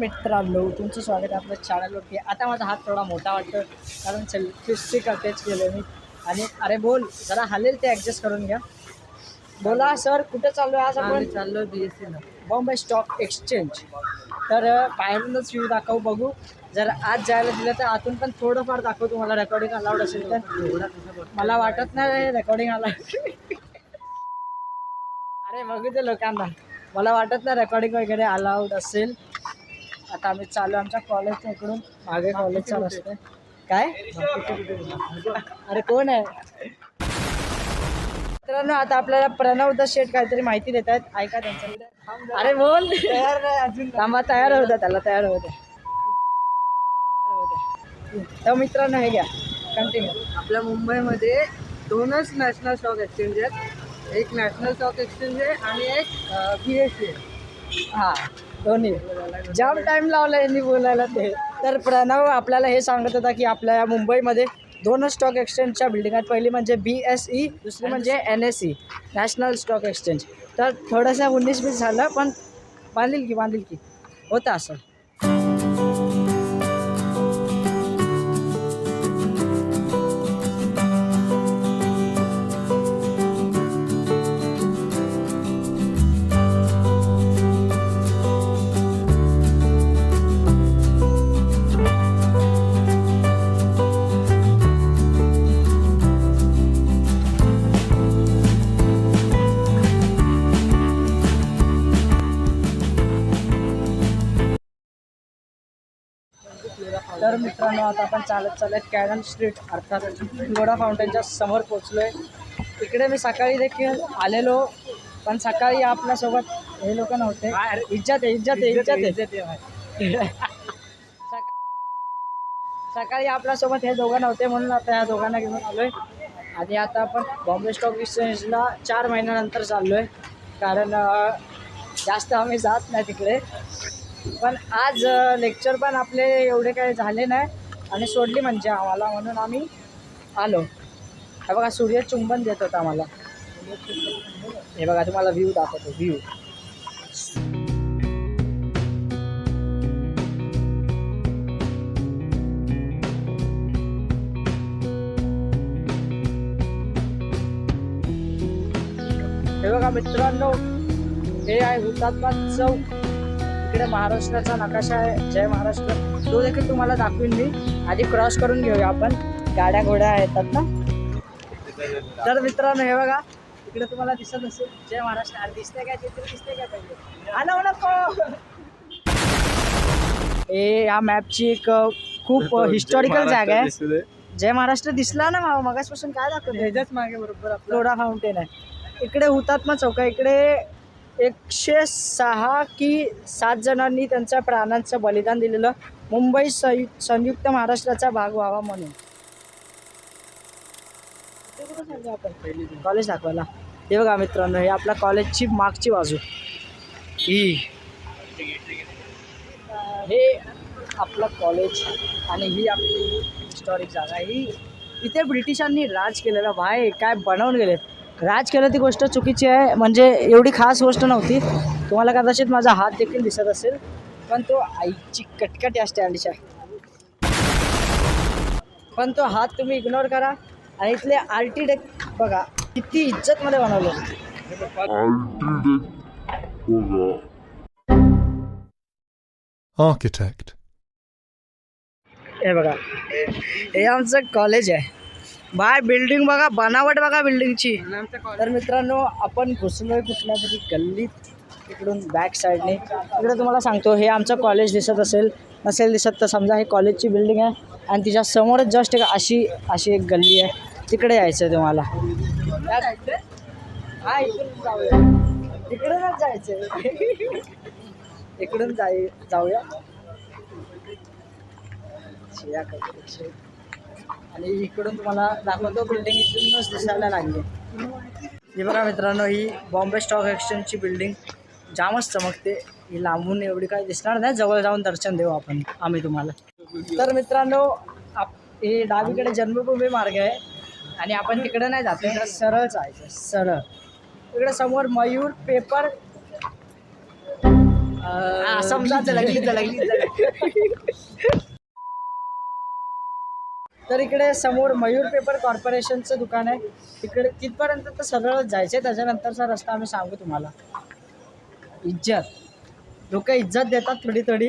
मित्रांनो तुमचं स्वागत आहे आपल्या चॅनलवरती आता माझा हात थोडा मोठा वाटतो कारण सेल्फी स्टिक अटॅच केलं मी. आणि अरे बोल जरा हालेल ते ॲडजस्ट करून घ्या. बोला सर कुठे चाललो आहे आज आपण? चाललो बी एस सीला बॉम्बे स्टॉक एक्सचेंज. तर बाहेरूनच व्ह्यू दाखवू बघू. जर आज जायला दिलं तर आतून पण थोडंफार दाखवू तुम्हाला रेकॉर्डिंग अलाउड असेल तर. मला वाटत नाही रेकॉर्डिंग अलाउड अरे बघू ते लोकांना. मला वाटत नाही रेकॉर्डिंग वगैरे अलाउड असेल. आता आम्ही चालू आमच्या कॉलेजच्या इकडून. मागे कॉलेजचा रस्ता आहे. काय? अरे कोण आहे? मित्रांनो आता आपल्याला प्रणव द शेट काहीतरी माहिती देत आहेत. ऐका त्यांचं. अरे बोल. तयार अजून थांबा तयार होता त्याला तयार होते तर मित्रांनो हे घ्या. कंटिन्यू आपल्या मुंबईमध्ये दोनच नॅशनल स्टॉक एक्सचेंज आहेत. एक नॅशनल स्टॉक एक्सचेंज आहे आणि एक बी एस सी आहे. हा. दोन्ही. जाम टाइम लावला यांनी बोलायला ते. तर प्रणव आपल्याला हे सांगत होता की आपल्या या मुंबईमध्ये दोन स्टॉक एक्सचेंजच्या बिल्डिंग आहेत. पहिली म्हणजे बी एस ई दुसरी म्हणजे N S E national stock exchange तर थोडंसं उन्नीस बीस झालं पण बांधील की बांधील की. होतं असं. तर मित्रांनो आता आपण चालत चालत कॅनन स्ट्रीट अर्थात गोडा फाउंटेनच्या समोर पोचलोय इकडे मी सकाळी देखील आलेलो पण सकाळी आपल्यासोबत हे लोक नव्हते. इज्जत आहे इज्जत आहे इज्जत आहे. सका- सकाळी आपल्यासोबत हे दोघं नव्हते म्हणून आता ह्या दोघांना घेऊन आलोय. आणि आता आपण बॉम्बे स्टॉक एक्सचेंजला चार महिन्यानंतर चाललोय. कारण अं, जास्त आम्ही जात नाही तिकडे. पण आज लेक्चर पण आपले एवढे काही झाले नाही आणि सोडली म्हणजे आम्हाला म्हणून आम्ही आलो. हे बघा सूर्य चुंबन देत होता आम्हाला. हे बघा तुम्हाला व्ह्यू दाखवतो व्ह्यू हे बघा मित्रांनो हे आहे हुतात्मा चौक. इकडे महाराष्ट्राचा नकाशा आहे. जय महाराष्ट्र. तो देखील तुम्हाला दाखवीन मी. आधी क्रॉस करून घेऊया आपण. गाड्या घोड्या येतात ना? तर मित्रांनो हे बघा. इकडे तुम्हाला दिसत असेल. जय महाराष्ट्र. दिसते काय? तिथे दिसते काय पहिले? आलो नको हे या मॅपची एक खूप हिस्टॉरिकल जागा आहे. जय महाराष्ट्र दिसला ना मगासपासून काय दाखवतो ह्याच्याच मागे बरोबर आपलं. फ्लोरा फाउंटेन आहे. इकडे हुतात्मा चौक आहे. इकडे एकशे सहा की सात जणांनी त्यांच्या प्राणांचं बलिदान दिलेलं मुंबई संयु संयुक्त महाराष्ट्राचा भाग व्हावा म्हणून. आपण? कॉलेज दाखवायला. हे बघा मित्रांनो हे आपल्या कॉलेजची मागची बाजू. ही हे आपलं कॉलेज आणि ही आपली हिस्टॉरिक जागा ही इथे ब्रिटिशांनी राज केलेलं. भाई काय बनवून गेले राज केलं ती गोष्ट चुकीची आहे. म्हणजे एवढी खास गोष्ट नव्हती. तुम्हाला कदाचित माझा हात देखील दिसत असेल. पण तो आईची कटकट या स्टँडच्या पण तो हात तुम्ही इग्नोर करा. आणि इथले आर्टिटेक्ट बघा किती इज्जतमध्ये बनवलं. Architect. हे बघा हे आमचं कॉलेज आहे. बाय बिल्डिंग बघा बनावट बघा बिल्डिंगची तर मित्रांनो आपण घुसलोय कुठल्या तरी गल्लीत इकडून बॅक साईडने इकडे तुम्हाला सांगतो हे आमचं कॉलेज दिसत असेल. नसेल दिसत तर समजा हे कॉलेजची बिल्डिंग आहे. आणि तिच्या समोरच जस्ट एक अशी अशी एक गल्ली आहे. तिकडे यायचं आहे तुम्हाला. हा इकडून जाऊया. इकडूनच जायचं इकडून जाई जाऊया. आणि इकडून तुम्हाला दाखवतो बिल्डिंग इथूनच दिसायला लागली. ही बघा मित्रांनो ही बॉम्बे स्टॉक एक्सचेंजची बिल्डिंग जामच चमकते. ही लांबून एवढी काही दिसणार नाही. जवळ जाऊन दर्शन देऊ आपण आम्ही तुम्हाला. तर मित्रांनो आप हे डावीकडे जन्मभूमी मार्ग आहे. आणि आपण तिकडे नाही जात. सरळ जायचं. सरळ. इकडे समोर मयूर पेपर. समजा झलकली झलकली. तर इकडे समोर मयूर पेपर कॉर्पोरेशनचं दुकान आहे. तिकडे तिथपर्यंत तर सरळच जायचं आहे त्याच्यानंतरचा रस्ता आम्ही सांगू तुम्हाला. इज्जत. लोक इज्जत देतात थोडी थोडी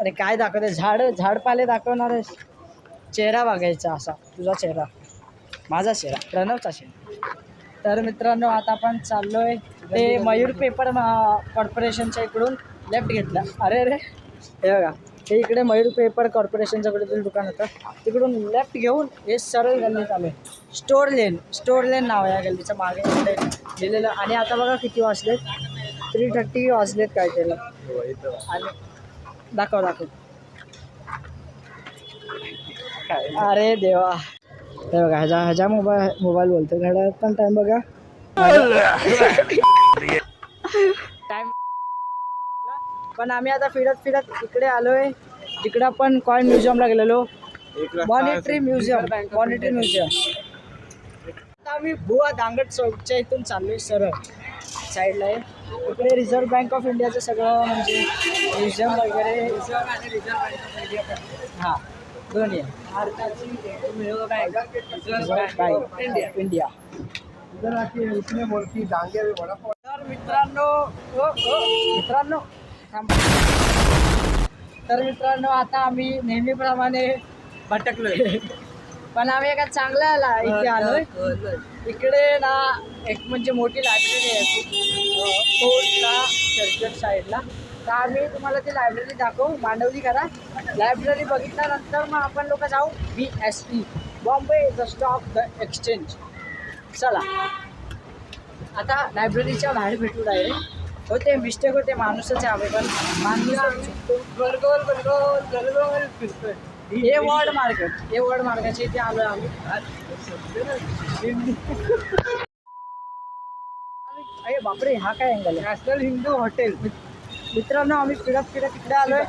अरे काय दाखवते झाड झाडपाले दाखवणार आहेस. चेहरा बघायचा असा तुझा चेहरा. माझा चेहरा प्रणवचा चेहरा. तर मित्रांनो आता आपण चाललो आहे ते मयूर पेपर कॉर्पोरेशनच्या इकडून लेफ्ट घेतला. अरे अरे. हे बघा. हे इकडे मयूर पेपर कॉर्पोरेशनच्याकडे दुकान होतं. तिकडून लेफ्ट घेऊन हे सरळ गल्लीत आले स्टोर लेन स्टोर लेन नाव आहे या गल्लीचं. मागे लिहिलेलं आणि आता बघा किती वाजलेत. थ्री थर्टी वाजलेत काय केलं आणि दाखव दाखव. अरे देवा. हे बघा ह्याच्या ह्याच्या मोबाईल मोबाईल बोलतो घड्यात पण टाइम बघा. पण आम्ही आता फिरत फिरत इकडे आलोय. तिकडे आपण कॉइन म्युझियमला गेलेलो. मॉनिटरी म्युझियम मॉनिटरी म्युझियम आता आम्ही बुवा दांगट चौकच्या इथून चाललोय सरळ. साईडला आहे इकडे रिझर्व्ह बँक ऑफ इंडियाचं सगळं म्हणजे म्युझियम वगैरे. हां दोन्ही आहे. भारताची रिझर्व्ह बँक इंडिया इंडिया तर मित्रांनो ओ, ओ, मित्रांनो. तर मित्रांनो आता आम्ही नेहमीप्रमाणे भटकलोय. पण आम्ही एका चांगल्या इथे आलोय. इकडे ना एक म्हणजे मोठी लायब्ररी आहे. कोर्टला चर्चगेट साईडला तर आम्ही तुम्हाला ती लायब्ररी दाखवू. मांडवली करा. लायब्ररी बघितल्यानंतर मग आपण लोक जाऊ. B S T Bombay the stock the exchange चला. आता लायब्ररीच्या बाहेर भेटू डायरेक्ट होते मिस्टेक होते माणूसच आहे पण माणूस गलगोल गलगोल गलगोल फिरतोय हे वर्ड मार्केट हे वर्ड मार्केटच्या इथे आलोय आम्ही अरे बापरे हा काय अँगल आहे? National Hindu hotel. मित्रांनो आम्ही फिरत फिरत इकडे आलोय.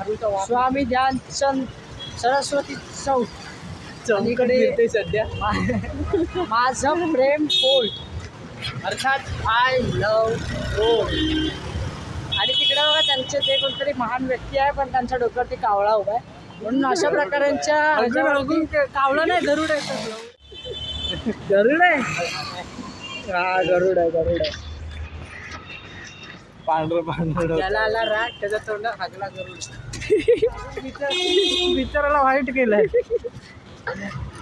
स्वामी ध्यानचंद सरस्वती चौक. इकडे फिरते सध्या. माझं प्रेम फोर्ट अर्थात आय लव रोड आणि तिकडे बघा त्यांचे ते कोणतरी महान व्यक्ती आहे पण त्यांच्या डोक्यावरती कावळा उभा आहे. म्हणून अशा प्रकारांच्या कावलं नाही गरुड आहे गरुड आहे? हा गरुड आहे गरुड आहे. पांढरं पांढरं त्याला आला राग त्याच्या तोंडात हागला गरुड. बिचाराला वाईट केलंय.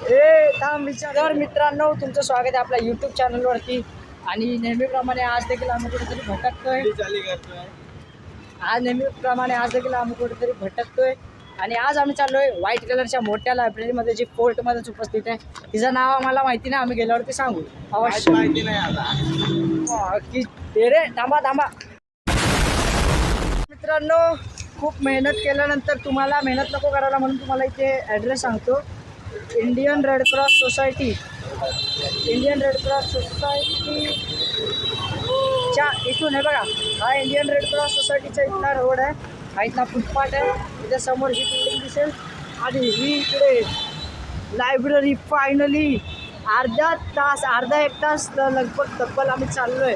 ए थांब विचार तर मित्रांनो तुमचं स्वागत आहे आपल्या यूट्यूब चॅनलवरती आणि नेहमीप्रमाणे आज देखील आम्ही कुठेतरी भटकतोय. आज नेहमीप्रमाणे आज देखील आम्ही कुठेतरी भटकतोय. आणि आज आम्ही चाललोय व्हाईट कलरच्या मोठ्या लायब्ररीमध्ये जी फोर्टमध्येच उपस्थित आहे. तिचं नाव आम्हाला माहिती नाही आम्ही गेल्यावरती सांगू. अवश्य. माहिती नाही आता. की रे थांबा थांबा. मित्रांनो खूप मेहनत केल्यानंतर तुम्हाला मेहनत नको करायला म्हणून तुम्हाला इथे ॲड्रेस सांगतो. Indian red cross society Indian red cross society च्या इथून हे बघा हा इंडियन रेड क्रॉस सोसायटीचा इथला रोड आहे. हा इथला फुटपाथ आहे. त्याच्यासमोर ही बिल्डिंग दिसेल. आणि ही इकडे लायब्ररी फायनली अर्धा तास अर्धा एक तास लगभग तब्बल आम्ही चाललो आहे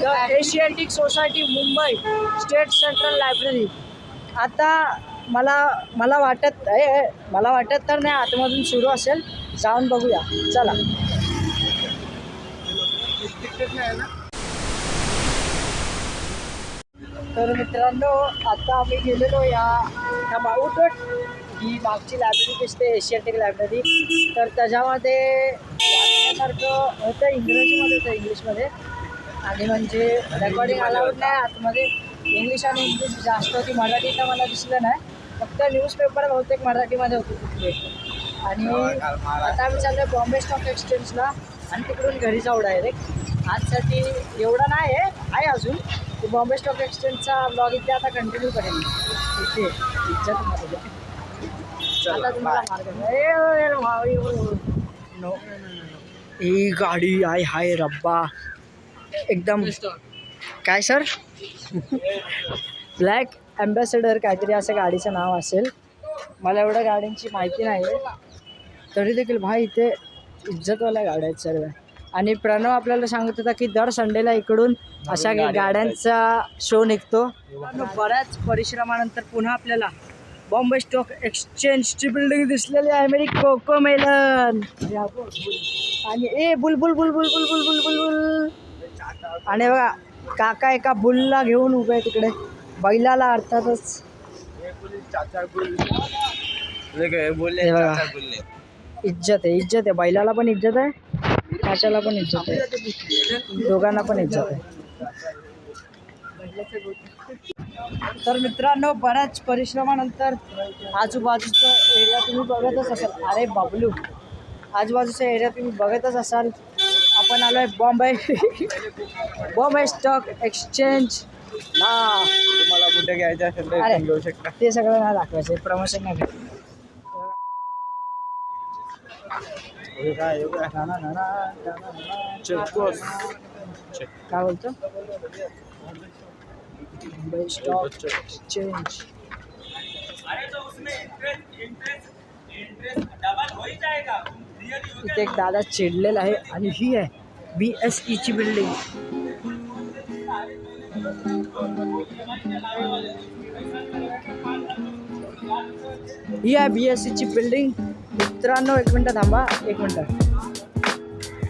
the Asiatic society Mumbai state central library आता मला मला वाटत आहे मला वाटत तर नाही आतमधून सुरू असेल. जाऊन बघूया. चला. तर मित्रांनो आता आम्ही गेलेलो या त्या माऊटट ही मागची लायब्ररी दिसते एशियाटिक लायब्ररी तर त्याच्यामध्ये वाचण्यासारखं होतं इंग्रजीमध्ये होतं इंग्लिशमध्ये. आणि म्हणजे रेकॉर्डिंग अलाउड नाही आतमध्ये. इंग्लिश आणि इंग्लिश जास्त होती मराठी तर मला दिसलं नाही. फक्त न्यूजपेपर बहुतेक मराठीमध्ये होते तिथले आणि आता आम्ही चाललो बॉम्बे स्टॉक एक्सचेंजला आणि तिकडून घरी जाऊ डायरेक्ट आजसाठी एवढं नाही आहे आहे अजून. बॉम्बे स्टॉक एक्सचेंजचा ब्लॉग इथे आता कंटिन्यू करेन. इथे तुम्हाला नो ही गाडी आय हाय रब्बा. एकदम. काय सर ब्लॅक अँबॅसेडर काहीतरी असं गाडीचं नाव असेल. मला एवढ्या गाड्यांची माहिती नाही आहे तरी देखील भाई इथे इज्जतवाल्या गाड्या आहेत सर्व आणि प्रणव आपल्याला सांगत होता की दर संडेला इकडून अशा गाड्यांचा शो निघतो. बऱ्याच परिश्रमानंतर पुन्हा आपल्याला बॉम्बे स्टॉक एक्सचेंजची बिल्डिंग दिसलेली आहे. मेरी कोको मेलन आणि ए बुलबुल बुलबुल बुलबुल बुलबुल बुल आणि बघा काका एका बुलला घेऊन उभे तिकडे बैलाला अर्थातच. इज्जत आहे इज्जत आहे. बैलाला पण इज्जत आहे. काशाला पण इज्जत आहे. दोघांना पण इज्जत आहे. तर मित्रांनो बऱ्याच परिश्रमानंतर आजूबाजूचा एरिया तुम्ही बघतच असाल. अरे बाबलू आजूबाजूचा एरिया तुम्ही बघतच असाल. आपण आलो आहे बॉम्बे. Bombay stock exchange. ना तुम्हाला कुठे घ्यायचं असेल तर घेऊ शकता. ते सगळं नाही दाखवायचं प्रमोशन नाही ना, ना, ना, ना, ना, ना, ना. चक्कोस. काय बोलतो? मुंबई स्टॉक एक्सचेंज इथे एक दादा चिडलेला आहे आणि ही आहे बी एस ईची बिल्डिंग ही आहे बी एस सीची बिल्डिंग मित्रांनो एक मिनटं थांबा. एक मिनटं.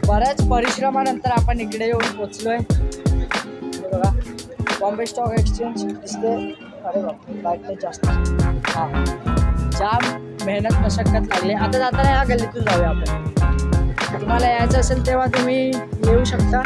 बऱ्याच परिश्रमानंतर आपण इकडे येऊन पोचलोय. आहे बघा बॉम्बे स्टॉक एक्सचेंज दिसते. अरे बापरे लाइट जास्त. हां. जाम मेहनत मशक्कत लागली. आता जाताना या गल्लीतून जाऊया आपण. तुम्हाला यायचं असेल तेव्हा तुम्ही येऊ शकता.